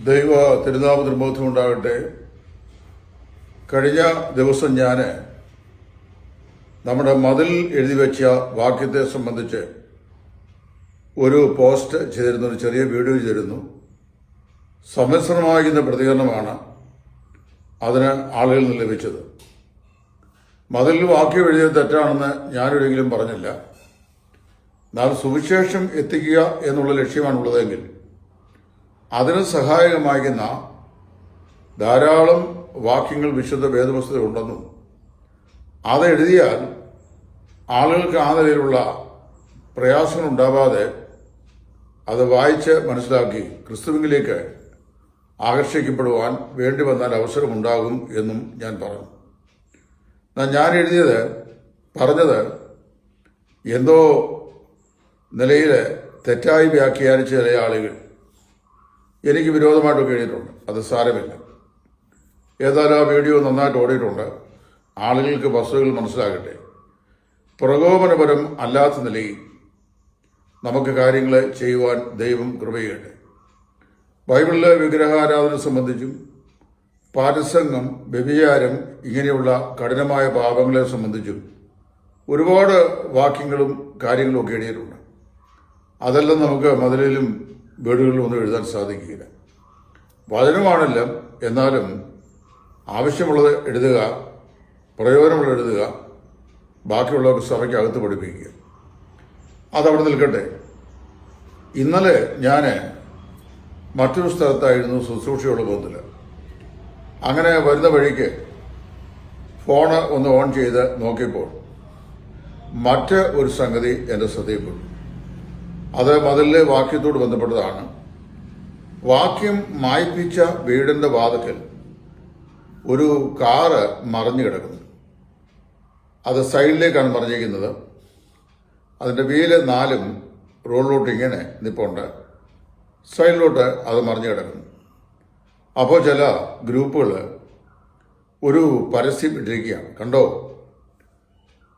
ദൈവ തിരുനാമ നിർബോധം ഉണ്ടാകട്ടെ. കഴിഞ്ഞ ദിവസം ഞാൻ നമ്മുടെ മതിൽ എഴുതി വെച്ച വാക്യത്തെ സംബന്ധിച്ച് ഒരു പോസ്റ്റ് ചെയ്തിരുന്നു ഒരു ചെറിയ വീഡിയോ ചെയ്തിരുന്നു. സമ്മിശ്രമായിരുന്ന പ്രതികരണമാണ് അതിന് ആളുകളിൽ നിന്ന് ലഭിച്ചത്. മതിൽ വാക്യം എഴുതിയത് തെറ്റാണെന്ന് ഞാനൊരിക്കലും പറഞ്ഞില്ല. എന്നാൽ സുവിശേഷം എത്തിക്കുക എന്നുള്ള ലക്ഷ്യമാണുള്ളതെങ്കിൽ അതിന് സഹായകമാകുന്ന ധാരാളം വാക്യങ്ങൾ വിശുദ്ധ വേദപുസ്തകമുണ്ടെന്നും ഉണ്ടെന്നും അതെഴുതിയാൽ ആളുകൾക്ക് ആ നിലയിലുള്ള പ്രയാസങ്ങൾ ഉണ്ടാവാതെ അത് വായിച്ച് മനസ്സിലാക്കി ക്രിസ്തുവിലേക്ക് ആകർഷിക്കപ്പെടുവാൻ വേണ്ടി വന്നാൽ അവസരമുണ്ടാകും എന്നും ഞാൻ പറഞ്ഞു. എന്നാൽ ഞാൻ എഴുതിയത് പറഞ്ഞത് എന്തോ നിലയിൽ തെറ്റായി വ്യാഖ്യാനിച്ച ചില ആളുകൾ. എനിക്ക് വിരോധമായിട്ടൊക്കെ എഴുതിയിട്ടുണ്ട്. അത് സാരമില്ല. ഏതായാലും ആ വീഡിയോ നന്നായിട്ട് ഓടിയിട്ടുണ്ട്. ആളുകൾക്ക് വസ്തുതകൾ മനസ്സിലാകട്ടെ. പ്രകോപനപരം അല്ലാത്ത നിലയിൽ നമുക്ക് കാര്യങ്ങൾ ചെയ്യുവാൻ ദൈവം കൃപയുണ്ട് ബൈബിളിലെ വിഗ്രഹാരാധന സംബന്ധിച്ചും പാരസംഗം വ്യഭിചാരം ഇങ്ങനെയുള്ള കഠിനമായ പാപങ്ങളെ സംബന്ധിച്ചും ഒരുപാട് വാക്യങ്ങളും കാര്യങ്ങളും ഒക്കെ എഴുതിയിട്ടുണ്ട്. അതെല്ലാം നമുക്ക് മതിലിലും വീടുകളിലും ഒന്നും എഴുതാൻ സാധിക്കുകയില്ല. വചനമാണെല്ലാം എന്നാലും ആവശ്യമുള്ളത് എഴുതുക പ്രയോജനമുള്ളത് എഴുതുക ബാക്കിയുള്ളവർക്ക് സഭയ്ക്ക് അകത്ത് പഠിപ്പിക്കുക. അതവിടെ നിൽക്കട്ടെ. ഇന്നലെ ഞാൻ മറ്റൊരു സ്ഥലത്തായിരുന്നു ശുശ്രൂഷയോട് പോകുന്നില്ല അങ്ങനെ വരുന്ന വഴിക്ക് ഫോണ് ഒന്ന് ഓൺ ചെയ്ത് നോക്കിയപ്പോൾ മറ്റ് ഒരു സംഗതി എന്റെ ശ്രദ്ധയിൽപ്പെട്ടു അത് മതിലിലെ വാക്യത്തോട് ബന്ധപ്പെട്ടതാണ്. വാക്യം മായ്പിച്ച വീടിന്റെ വാതക്കൽ. ഒരു കാറ് മറിഞ്ഞു കിടക്കുന്നു. അത് സൈഡിലേക്കാണ് മറിഞ്ഞിരിക്കുന്നത്. അതിന്റെ വീൽ നാലും റോഡിലോട്ട് ഇങ്ങനെ നിപ്പുണ്ട്. സൈഡിലോട്ട് അത് മറിഞ്ഞു കിടക്കുന്നു. അപ്പോൾ ചില ഗ്രൂപ്പുകൾ ഒരു പരസ്യം ഇട്ടിരിക്കുകയാണ്. കണ്ടോ?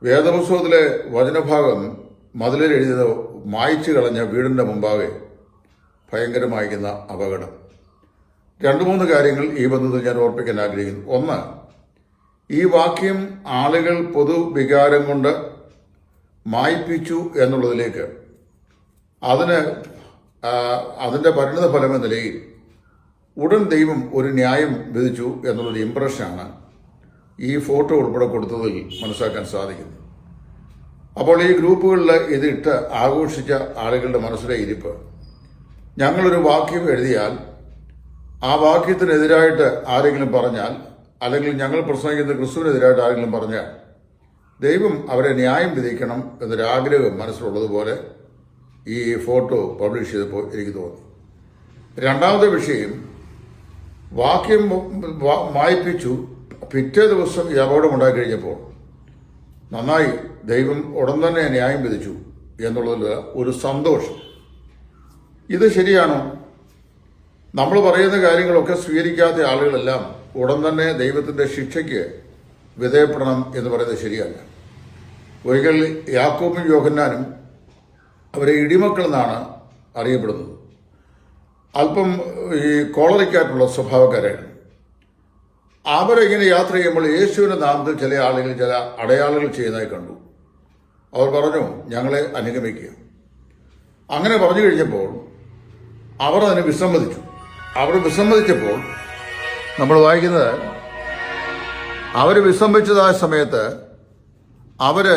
വേദപുസ്തകത്തിലെ വചനഭാഗം മതിലിൽ എഴുതിയത് മായ്ച്ചു കളഞ്ഞ വീടിന്റെ മുമ്പാകെ ഭയങ്കരമായിരിക്കുന്ന അപകടം. രണ്ടു മൂന്ന് കാര്യങ്ങൾ ഈ ബന്ധത്തിൽ ഞാൻ ഓർപ്പിക്കാൻ ആഗ്രഹിക്കുന്നു. ഒന്ന് ഈ വാക്യം ആളുകൾ പൊതുവികാരം കൊണ്ട് മായ്പിച്ചു എന്നുള്ളതിലേക്ക് അതിന് അതിന്റെ പരിണിത ഫലം എന്ന നിലയിൽ ഉടൻ ദൈവം ഒരു ന്യായം വിധിച്ചു എന്നുള്ളൊരു ഇംപ്രഷനാണ് ഈ ഫോട്ടോ ഉൾപ്പെടെ കൊടുത്തതിൽ മനസ്സിലാക്കാൻ സാധിക്കുന്നത്. അപ്പോൾ ഈ ഗ്രൂപ്പുകളിൽ ഇതിട്ട് ആഘോഷിച്ച ആളുകളുടെ മനസ്സിലെ ഇരിപ്പ്. ഞങ്ങളൊരു വാക്യം എഴുതിയാൽ ആ വാക്യത്തിനെതിരായിട്ട് ആരെങ്കിലും പറഞ്ഞാൽ അല്ലെങ്കിൽ ഞങ്ങൾ പ്രസംഗിക്കുന്ന ക്രിസ്തുവിനെതിരായിട്ട് ആരെങ്കിലും പറഞ്ഞാൽ ദൈവം അവരെ ന്യായം വിധിക്കണം എന്നൊരാഗ്രഹം മനസ്സിലുള്ളതുപോലെ ഈ ഫോട്ടോ പബ്ലിഷ് ചെയ്തപ്പോൾ എനിക്ക് തോന്നി. രണ്ടാമത്തെ വിഷയം വാക്യം വായിപ്പിച്ചു പിറ്റേ ദിവസം ഈ അപകടം ഉണ്ടായി കഴിഞ്ഞപ്പോൾ നന്നായി ദൈവം ഉടൻ തന്നെ ന്യായം വിധിച്ചു എന്നുള്ളതിൽ ഒരു സന്തോഷം. ഇത് ശരിയാണോ. നമ്മൾ പറയുന്ന കാര്യങ്ങളൊക്കെ സ്വീകരിക്കാത്ത ആളുകളെല്ലാം ഉടൻ തന്നെ ദൈവത്തിന്റെ ശിക്ഷയ്ക്ക് വിധേയപ്പെടണം എന്ന് പറയുന്നത് ശരിയല്ല. ഒരിക്കൽ യാക്കോബും യോഹന്നാനും അവരെ ഇടിമക്കൾ എന്നാണ് അറിയപ്പെടുന്നത്. അല്പം ഈ കോളറിക്കായിട്ടുള്ള സ്വഭാവക്കാരായിരുന്നു. അവരിങ്ങനെ യാത്ര ചെയ്യുമ്പോൾ യേശുവിന്റെ നാമത്തിൽ ചില ആളുകൾ ചില അടയാളങ്ങൾ ചെയ്യുന്നതായി കണ്ടു. അവർ പറഞ്ഞു ഞങ്ങളെ അനുഗമിക്കുക. അങ്ങനെ പറഞ്ഞു കഴിഞ്ഞപ്പോൾ അവർ അതിന് വിസമ്മതിച്ചു. അവർ വിസമ്മതിച്ചപ്പോൾ നമ്മൾ വായിക്കുന്നത് അവർ വിസമ്മതിച്ചതായ സമയത്ത് അവർ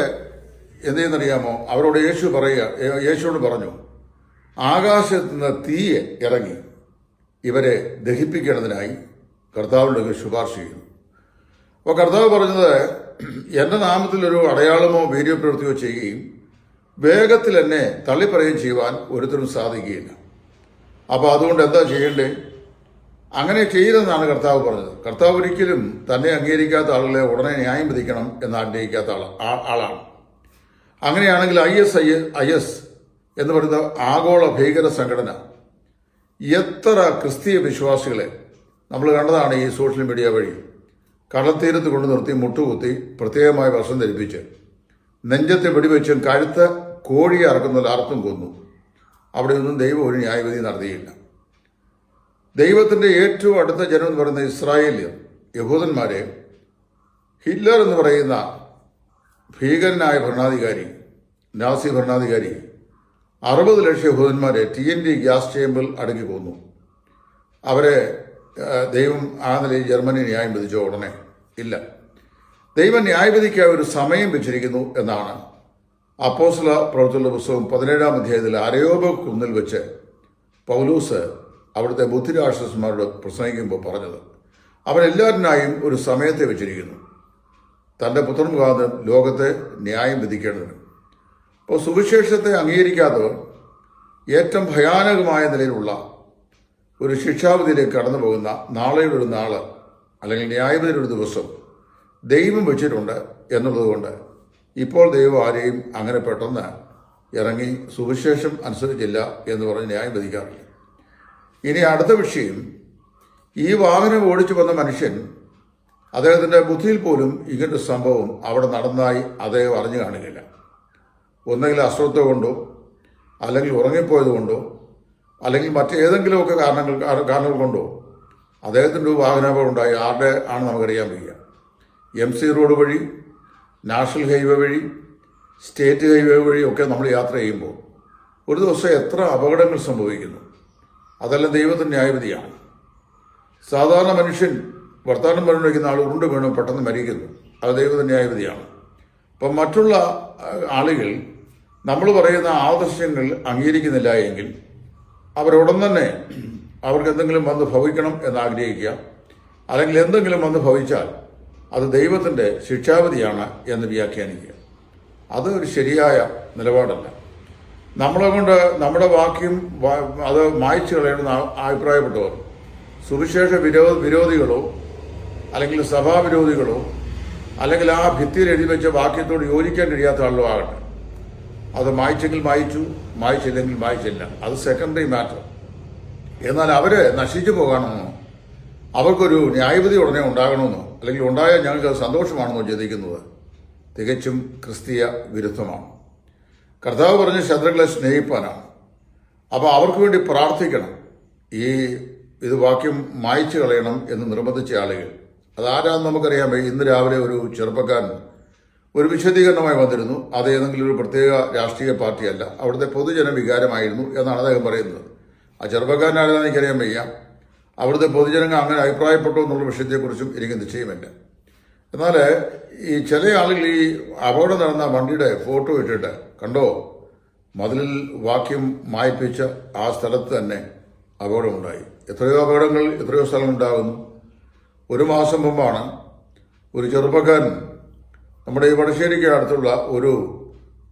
എന്ത് ചെയ്യുന്നറിയാമോ? അവരോട് യേശു പറയുക യേശുവിനോട് പറഞ്ഞു ആകാശത്ത് നിന്ന് തീയെ ഇറങ്ങി ഇവരെ ദഹിപ്പിക്കേണ്ടതിനായി കർത്താവിന്റെ ശുപാർശ ചെയ്യുന്നു അപ്പോൾ കർത്താവ് പറഞ്ഞത് എന്റെ നാമത്തിൽ ഒരു അടയാളമോ വീഡിയോ പ്രവൃത്തിയോ ചെയ്യുകയും വേഗത്തിൽ എന്നെ തള്ളിപ്പറയുകയും ചെയ്യുവാൻ ഒരുത്തരും സാധിക്കുകയില്ല. അപ്പോൾ അതുകൊണ്ട് എന്താ ചെയ്യേണ്ടേ? അങ്ങനെ ചെയ്യരുതെന്നാണ് കർത്താവ് പറഞ്ഞത്. കർത്താവ് ഒരിക്കലും തന്നെ അംഗീകരിക്കാത്ത ആളുകളെ ഉടനെ ന്യായം വിധിക്കണം എന്ന് ആഗ്രഹിക്കാത്ത ആൾ ആളാണ്. അങ്ങനെയാണെങ്കിൽ I S I I S എന്ന് പറയുന്ന ആഗോള ഭീകര സംഘടന എത്ര ക്രിസ്തീയ വിശ്വാസികളെ നമ്മൾ കണ്ടതാണ് ഈ സോഷ്യൽ മീഡിയ വഴി കടൽത്തീരത്ത് കൊണ്ടു നിർത്തി മുട്ടുകുത്തി പ്രത്യേകമായ വർഷം ധരിപ്പിച്ച്. നെഞ്ചത്തെ വെടിവെച്ചും കഴുത്ത് കോഴിയെ അറക്കുന്നതിൽ അർത്ഥം കൊന്നു. അവിടെ ഒന്നും ദൈവം ഒരു ന്യായവിധി നടത്തിയില്ല. ദൈവത്തിന്റെ ഏറ്റവും അടുത്ത ജനം എന്ന് പറയുന്ന ഇസ്രായേലിയർ യഹൂദന്മാരെ ഹിറ്റ്ലർ എന്ന് പറയുന്ന ഭീകരനായ ഭരണാധികാരി നാസി ഭരണാധികാരി അറുപത് ലക്ഷം യഹൂദന്മാരെ ടി എൻ ഡി ഗ്യാസ് ചേമ്പിൽ അടുക്കി കൊന്നു. അവരെ ദൈവം ആ നിലയിൽ ജർമ്മനി ന്യായം വിധിച്ചോ ഉടനെ ഇല്ല. ദൈവം ന്യായവിധിക്കായി ഒരു സമയം വെച്ചിരിക്കുന്നു എന്നാണ് അപ്പോസ്ല പ്രവർത്തനുള്ള പുസ്തകം പതിനേഴാം അധ്യായത്തിൽ അരയോപ കുന്നിൽ വെച്ച് പൗലൂസ് അവിടുത്തെ ബുദ്ധിരാക്ഷസന്മാരോട് പ്രസംഗിക്കുമ്പോൾ പറഞ്ഞത്. അവരെല്ലാവരിനായും ഒരു സമയത്തെ വെച്ചിരിക്കുന്നു. തന്റെ പുത്രൻ മുഖാന്തരം ലോകത്തെ ന്യായം വിധിക്കേണ്ടതിന്. അപ്പോൾ സുവിശേഷത്തെ അംഗീകരിക്കാത്തവർ ഏറ്റവും ഭയാനകമായ നിലയിലുള്ള ഒരു ശിക്ഷാവിധിയിലേക്ക് കടന്നു പോകുന്ന നാളെയുടെ ഒരു നാൾ അല്ലെങ്കിൽ ന്യായവിധിയുടെ ഒരു ദിവസം ദൈവം വെച്ചിട്ടുണ്ട് എന്നുള്ളതുകൊണ്ട് ഇപ്പോൾ ദൈവം ആരെയും അങ്ങനെ പെട്ടെന്ന് ഇറങ്ങി സുവിശേഷം അനുസരിച്ചില്ല എന്ന് പറഞ്ഞ് ന്യായം വിധിക്കാറില്ല. ഇനി അടുത്ത വിഷയം ഈ വാഹനം ഓടിച്ചു വന്ന മനുഷ്യൻ അദ്ദേഹത്തിന്റെ ബുദ്ധിയിൽ പോലും ഇങ്ങനൊരു സംഭവം അവിടെ നടന്നതായി അദ്ദേഹം അറിഞ്ഞു കാണുകയില്ല ഒന്നെങ്കിൽ അശ്രദ്ധ കൊണ്ടോ അല്ലെങ്കിൽ ഉറങ്ങിപ്പോയത് കൊണ്ടോ അല്ലെങ്കിൽ മറ്റേതെങ്കിലുമൊക്കെ കാരണങ്ങൾ കാരണങ്ങൾ കൊണ്ടോ. അദ്ദേഹത്തിന്റെ ഒരു വാഹനാപകടം ഉണ്ടായി. ആരുടെ ആണ് നമുക്കറിയാൻ വയ്യ. എം സി റോഡ് വഴി നാഷണൽ ഹൈവേ വഴി സ്റ്റേറ്റ് ഹൈവേ വഴി ഒക്കെ നമ്മൾ യാത്ര ചെയ്യുമ്പോൾ ഒരു ദിവസം എത്ര അപകടങ്ങൾ സംഭവിക്കുന്നു. അതെല്ലാം ദൈവത്തിന്റെ ന്യായവിധിയാണ്. സാധാരണ മനുഷ്യൻ വർത്തമാനം പറഞ്ഞിരിക്കുന്ന ആൾ ഉരുണ്ട് വേണം പെട്ടെന്ന് മരിക്കുന്നു. അത് ദൈവത്തിന്റെ ന്യായവിധിയാണ്. അപ്പം മറ്റുള്ള ആളുകൾ നമ്മൾ പറയുന്ന ആദർശങ്ങൾ അംഗീകരിക്കുന്നില്ല എങ്കിൽ അവരുടൻ തന്നെ അവർക്ക് എന്തെങ്കിലും വന്ന് ഭവിക്കണം എന്ന് ആഗ്രഹിക്കുക അല്ലെങ്കിൽ എന്തെങ്കിലും വന്ന് ഭവിച്ചാൽ അത് ദൈവത്തിന്റെ ശിക്ഷാവിധിയാണ് എന്ന് വ്യാഖ്യാനിക്കുക. അത് ഒരു ശരിയായ നിലപാടല്ല. നമ്മളെ കൊണ്ട് നമ്മുടെ വാക്യം അത് മായ്ച്ചു കളയണമെന്ന് അഭിപ്രായപ്പെട്ടവർ സുവിശേഷ വിരോ വിരോധികളോ അല്ലെങ്കിൽ സഭാവിരോധികളോ അല്ലെങ്കിൽ ആ ഭിത്തിയിൽ എഴുതി വെച്ച വാക്യത്തോട് യോജിക്കാൻ കഴിയാത്ത ആളുകളോ ആകട്ടെ അത് മായിച്ചെങ്കിൽ മായിച്ചു മായിച്ചില്ലെങ്കിൽ മായിച്ചില്ല. അത് സെക്കൻഡറി മാറ്റർ എന്നാൽ അവർ നശിച്ചു പോകണമെന്നോ അവർക്കൊരു ന്യായവിധി ഉടനെ ഉണ്ടാകണമെന്നോ അല്ലെങ്കിൽ ഉണ്ടായാൽ ഞങ്ങൾക്ക് അത് സന്തോഷമാണെന്നോ ചിന്തിക്കുന്നത് തികച്ചും ക്രിസ്തീയ വിരുദ്ധമാണ്. കർത്താവ് പറഞ്ഞ ശത്രുക്കളെ സ്നേഹിപ്പാനാണ്. അപ്പോൾ അവർക്ക് വേണ്ടി പ്രാർത്ഥിക്കണം. ഈ ഇത് വാക്യം മായ്ച്ചു കളയണം എന്ന് നിർബന്ധിച്ച ആളുകൾ. അതാരാന്ന് നമുക്കറിയാമേ ഇന്ന് രാവിലെ ഒരു ചെറുപ്പക്കാരൻ ഒരു വിശദീകരണമായി വന്നിരുന്നു. അത് ഏതെങ്കിലും ഒരു പ്രത്യേക രാഷ്ട്രീയ പാർട്ടിയല്ല. അവിടുത്തെ പൊതുജന വികാരമായിരുന്നു എന്നാണ് അദ്ദേഹം പറയുന്നത്. ആ ചെറുപ്പക്കാരനാണെന്ന് എനിക്കറിയാൻ വയ്യ. അവിടുത്തെ പൊതുജനങ്ങൾ അങ്ങനെ അഭിപ്രായപ്പെട്ടു എന്നുള്ള വിഷയത്തെക്കുറിച്ചും എനിക്ക് നിശ്ചയമില്ല. എന്നാൽ ഈ ചില ആളുകൾ ഈ അപകടം നടന്ന വണ്ടിയുടെ ഫോട്ടോ ഇട്ടിട്ട് കണ്ടോ? മതിലിൽ വാക്യം മായ്പിച്ച ആ സ്ഥലത്ത് തന്നെ അപകടമുണ്ടായി. എത്രയോ അപകടങ്ങൾ എത്രയോ സ്ഥലമുണ്ടാകുന്നു ഒരു മാസം മുമ്പാണ് ഒരു ചെറുപ്പക്കാരൻ നമ്മുടെ ഈ വടശ്ശേരിക്ക് അടുത്തുള്ള ഒരു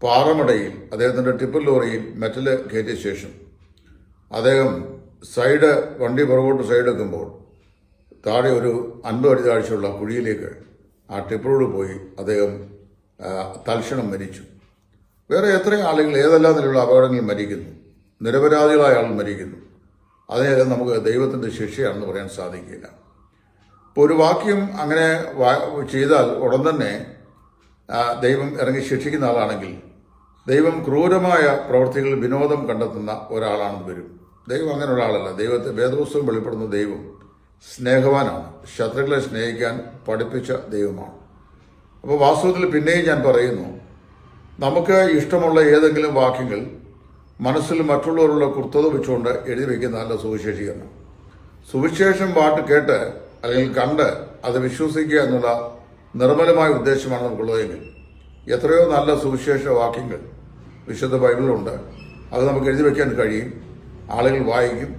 പാറമടയിൽ അദ്ദേഹത്തിന്റെ ടിപ്പർ ലോറിയിൽ മെറ്റൽ കയറ്റിയ ശേഷം അദ്ദേഹം സൈഡ് വണ്ടി പുറകോട്ട് സൈഡ് വെക്കുമ്പോൾ താഴെ ഒരു അൻപത് അടി താഴ്ചയുള്ള കുഴിയിലേക്ക് ആ ടിപ്പറോട് പോയി അദ്ദേഹം തൽക്ഷണം മരിച്ചു. വേറെ എത്രയും ആളുകൾ ഏതെല്ലാം നിലയുള്ള അപകടങ്ങളിൽ മരിക്കുന്നു നിരപരാധികളായ ആൾ മരിക്കുന്നു അതിനെല്ലാം നമുക്ക് ദൈവത്തിന്റെ ശിക്ഷയാണെന്ന് പറയാൻ സാധിക്കില്ല. ഇപ്പോൾ ഒരു വാക്യം അങ്ങനെ ചെയ്താൽ ഉടൻ തന്നെ ദൈവം ഇറങ്ങി ശിക്ഷിക്കുന്ന ആളാണെങ്കിൽ ദൈവം ക്രൂരമായ പ്രവൃത്തികളിൽ വിനോദം കണ്ടെത്തുന്ന ഒരാളാണെന്ന് വരും ദൈവം അങ്ങനെ ഒരാളല്ല. ദൈവത്തെ വേദപുസ്തകം വെളിപ്പെടുന്ന ദൈവം സ്നേഹവാനാണ്. ശത്രുക്കളെ സ്നേഹിക്കാൻ പഠിപ്പിച്ച ദൈവമാണ്. അപ്പോൾ വാസ്തവത്തിൽ പിന്നെയും ഞാൻ പറയുന്നു നമുക്ക് ഇഷ്ടമുള്ള ഏതെങ്കിലും വാക്യങ്ങൾ മനസ്സിൽ മറ്റുള്ളവരുള്ള കുർത്തത വെച്ചുകൊണ്ട് എഴുതി വയ്ക്കുന്നതല്ല സുവിശേഷീകരണം. സുവിശേഷം പാട്ട് കേട്ട് അല്ലെങ്കിൽ കണ്ട് അത് വിശ്വസിക്കുക എന്നുള്ള നിർമ്മലമായ ഉദ്ദേശമാണ് നമുക്കുള്ളതെങ്കിൽ എത്രയോ നല്ല സുവിശേഷ വാക്യങ്ങൾ വിശുദ്ധ ബൈബിളിലുണ്ട്. അത് നമുക്ക് എഴുതി വയ്ക്കാൻ കഴിയും. ആളുകൾ വായിക്കും.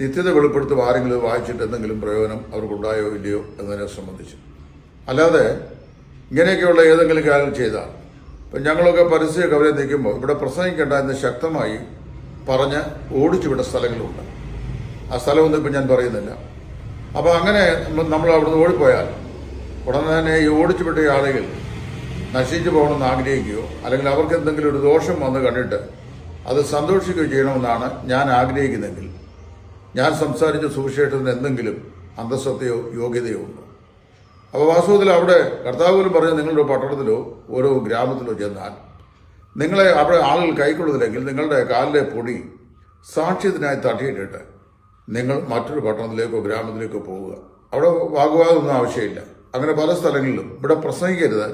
നിത്യത വെളിപ്പെടുത്തും ആരെങ്കിലും വായിച്ചിട്ട് എന്തെങ്കിലും പ്രയോജനം അവർക്കുണ്ടായോ ഇല്ലയോ എന്നതിനെ സംബന്ധിച്ച്. അല്ലാതെ ഇങ്ങനെയൊക്കെയുള്ള ഏതെങ്കിലും കാര്യങ്ങൾ ചെയ്താൽ ഇപ്പം ഞങ്ങളൊക്കെ പരസ്യ കവരെ നിൽക്കുമ്പോൾ ഇവിടെ പ്രസംഗിക്കേണ്ട എന്ന് ശക്തമായി പറഞ്ഞ് ഓടിച്ചു വിട്ട സ്ഥലങ്ങളുണ്ട്. ആ സ്ഥലമൊന്നും ഇപ്പം ഞാൻ പറയുന്നില്ല. അപ്പോൾ അങ്ങനെ നമ്മൾ അവിടുന്ന് ഓടിപ്പോയാൽ ഉടനെ തന്നെ ഈ ഓടിച്ചു വിട്ട ആളുകൾ നശിച്ചു പോകണമെന്ന് ആഗ്രഹിക്കുകയോ അല്ലെങ്കിൽ അവർക്ക് എന്തെങ്കിലും ഒരു ദോഷം വന്ന് കണ്ടിട്ട് അത് സന്തോഷിക്കുകയോ ചെയ്യണമെന്നാണ് ഞാൻ ആഗ്രഹിക്കുന്നതെങ്കിൽ ഞാൻ സംസാരിച്ച സുവിശേഷത്തിന് എന്തെങ്കിലും അന്തസ്സത്തെയോ യോഗ്യതയോ ഉണ്ടോ? അപ്പോൾ വാസ്തവത്തിൽ അവിടെ കർത്താവ് പോലും പറഞ്ഞ നിങ്ങളുടെ പട്ടണത്തിലോ ഓരോ ഗ്രാമത്തിലോ ചെന്നാൽ നിങ്ങളെ അവിടെ ആളുകൾ കൈക്കൊള്ളുന്നില്ലെങ്കിൽ നിങ്ങളുടെ കാലിലെ പൊടി സാക്ഷ്യത്തിനായി തട്ടിയിട്ടിട്ട് നിങ്ങൾ മറ്റൊരു പട്ടണത്തിലേക്കോ ഗ്രാമത്തിലേക്കോ പോവുക. അവിടെ വാഗ്വാദമൊന്നും ആവശ്യമില്ല. അങ്ങനെ പല സ്ഥലങ്ങളിലും. ഇവിടെ പ്രസംഗിക്കരുത്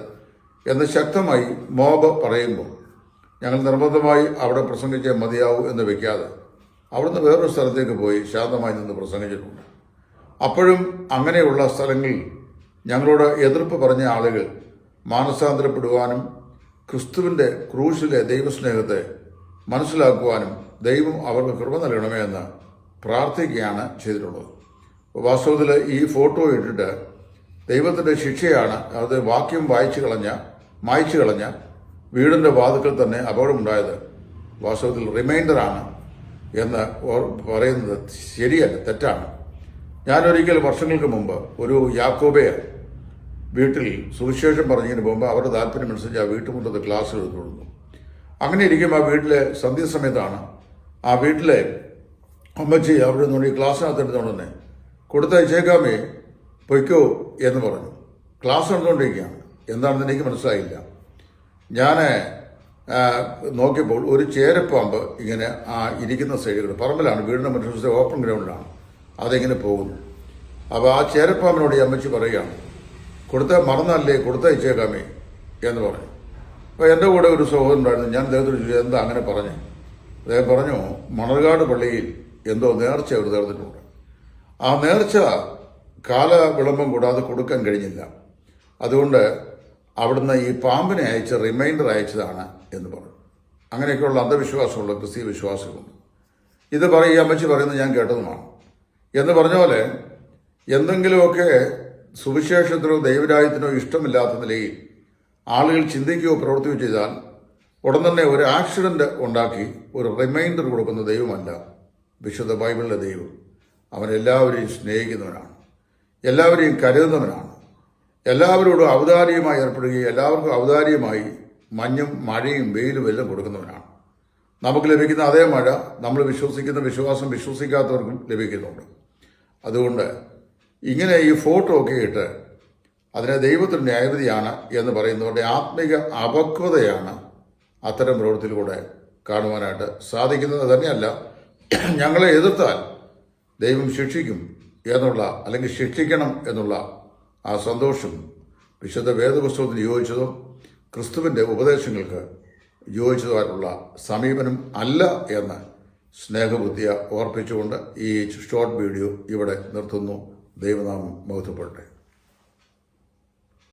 എന്ന് ശക്തമായി മോബ് പറയുമ്പോൾ ഞങ്ങൾ നിർബന്ധമായി അവിടെ പ്രസംഗിച്ചേ മതിയാവൂ എന്ന് വെക്കാതെ അവിടുന്ന് വേറൊരു സ്ഥലത്തേക്ക് പോയി ശാന്തമായി നിന്ന് പ്രസംഗിച്ചിട്ടുണ്ട്. അപ്പോഴും അങ്ങനെയുള്ള സ്ഥലങ്ങളിൽ ഞങ്ങളോട് എതിർപ്പ് പറഞ്ഞ ആളുകൾ മാനസാന്തരപ്പെടുവാനും ക്രിസ്തുവിന്റെ ക്രൂശിലെ ദൈവസ്നേഹത്തെ മനസ്സിലാക്കുവാനും ദൈവം അവർക്ക് കൃപ നൽകണമേ എന്ന് പ്രാർത്ഥിക്കുകയാണ് ചെയ്തിട്ടുള്ളത്. വാസ്തവത്തിൽ ഈ ഫോട്ടോ ഇട്ടിട്ട് ദൈവത്തിന്റെ ശിക്ഷയാണ്. അത് വാക്യം വായിച്ചു കളഞ്ഞ മായ്ച്ചു കളഞ്ഞ വീടിന്റെ വാതുക്കൾ തന്നെ അപകടമുണ്ടായത് വാസ്തവത്തിൽ റിമൈൻഡറാണ് എന്ന് പറയുന്നത് ശരിയല്ല തെറ്റാണ്. ഞാനൊരിക്കൽ വർഷങ്ങൾക്ക് മുമ്പ് ഒരു യാക്കോബയർ വീട്ടിൽ സുവിശേഷം പറഞ്ഞതിന് മുമ്പ് അവരുടെ താല്പര്യമനുസരിച്ച് ആ വീട്ടുമുറ്റത്ത് ക്ലാസ് എടുത്തുകൊടുന്നു അങ്ങനെ ഇരിക്കും ആ വീട്ടിലെ സന്ധ്യസമയത്താണ് ആ വീട്ടിലെ അമ്മച്ചി അവിടെ നിന്ന് ഈ ക്ലാസ്സിനകത്ത് എടുത്തുകൊണ്ട് തന്നെ കൊടുത്തയച്ചേക്കാമേ പൊയ്ക്കോ എന്ന് പറഞ്ഞു. ക്ലാസ് നടന്നുകൊണ്ടിരിക്കുകയാണ് എന്താണെന്ന് എനിക്ക് മനസ്സിലായില്ല. ഞാൻ നോക്കിയപ്പോൾ ഒരു ചേരപ്പാമ്പ് ഇങ്ങനെ ആ ഇരിക്കുന്ന സൈഡുകൾ പറമ്പിലാണ് വീടിന്റെ മറ്റൊരു ഓപ്പൺ ഗ്രൗണ്ടിലാണ്. അതിങ്ങനെ പോകുന്നു? അപ്പോൾ ആ ചേരപ്പാമ്പിനോട് ഈ അമ്മച്ചി പറയുകയാണ് കൊടുത്ത മറന്നല്ലേ കൊടുത്തയച്ചേക്കാമേ എന്ന് പറഞ്ഞു. അപ്പോൾ എന്റെ കൂടെ ഒരു സഹോദരൻ ഉണ്ടായിരുന്നു. ഞാൻ അദ്ദേഹത്തോട് ചോദിച്ചു എന്താ അങ്ങനെ പറഞ്ഞു? അദ്ദേഹം പറഞ്ഞു മണർകാട് പള്ളിയിൽ എന്തോ നേർച്ച അവർ നേർന്നിട്ടുണ്ട് ആ നേർച്ച കാല വിളമ്പം കൂടാതെ കൊടുക്കാൻ കഴിഞ്ഞില്ല. അതുകൊണ്ട് അവിടുന്ന് ഈ പാമ്പിനെ അയച്ച റിമൈൻഡർ അയച്ചതാണ് എന്ന് പറഞ്ഞു. അങ്ങനെയൊക്കെയുള്ള അന്ധവിശ്വാസമുള്ള ക്രിസ്തീയ വിശ്വാസമുണ്ട് ഇത് പറയും അമ്മച്ചി പറയുന്നത് ഞാൻ കേട്ടതുമാണ്. എന്ന് പറഞ്ഞ പോലെ എന്തെങ്കിലുമൊക്കെ സുവിശേഷത്തിനോ ദൈവരാജ്യത്തിനോ ഇഷ്ടമില്ലാത്ത നിലയിൽ ആളുകൾ ചിന്തിക്കുകയോ പ്രവർത്തിക്കുകയോ ചെയ്താൽ ഉടൻ തന്നെ ഒരു ആക്സിഡന്റ് ഉണ്ടാക്കി ഒരു റിമൈൻഡർ കൊടുക്കുന്ന ദൈവമല്ല വിശുദ്ധ ബൈബിളിലെ ദൈവം. അവരെല്ലാവരെയും സ്നേഹിക്കുന്നവനാണ്. എല്ലാവരെയും കരുതുന്നവനാണ് എല്ലാവരോടും ഔദാര്യമായി ഏർപ്പെടുകയും എല്ലാവർക്കും ഔദാര്യമായി മഞ്ഞും മഴയും വെയിലും എല്ലാം കൊടുക്കുന്നവനാണ് നമുക്ക് ലഭിക്കുന്ന അതേ മഴ നമ്മൾ വിശ്വസിക്കുന്ന വിശ്വാസം വിശ്വസിക്കാത്തവർക്കും ലഭിക്കുന്നുണ്ട്. അതുകൊണ്ട് ഇങ്ങനെ ഈ ഫോട്ടോ ഒക്കെ ഇട്ട് അതിനെ ദൈവത്തിന്റെ ന്യായവിധിയാണ് എന്ന് പറയുന്നവരുടെ ആത്മിക അപക്വതയാണ് അത്തരം പ്രവൃത്തിയിലൂടെ കാണുവാനായിട്ട് സാധിക്കുന്നത് തന്നെയല്ല. ഞങ്ങളെ എതിർത്താൽ ദൈവം ശിക്ഷിക്കും. എന്നുള്ള അല്ലെങ്കിൽ ശിക്ഷിക്കണം എന്നുള്ള ആ സന്തോഷം വിശുദ്ധ വേദപുസ്തകത്തിന് യോജിച്ചതും ക്രിസ്തുവിന്റെ ഉപദേശങ്ങൾക്ക് യോജിച്ചതുമായിട്ടുള്ള സമീപനം അല്ല എന്ന് സ്നേഹബുദ്ധിയ ഓർപ്പിച്ചുകൊണ്ട് ഈ ഷോർട്ട് വീഡിയോ ഇവിടെ നിർത്തുന്നു. ദൈവനാമം ബോധപ്പെടട്ടെ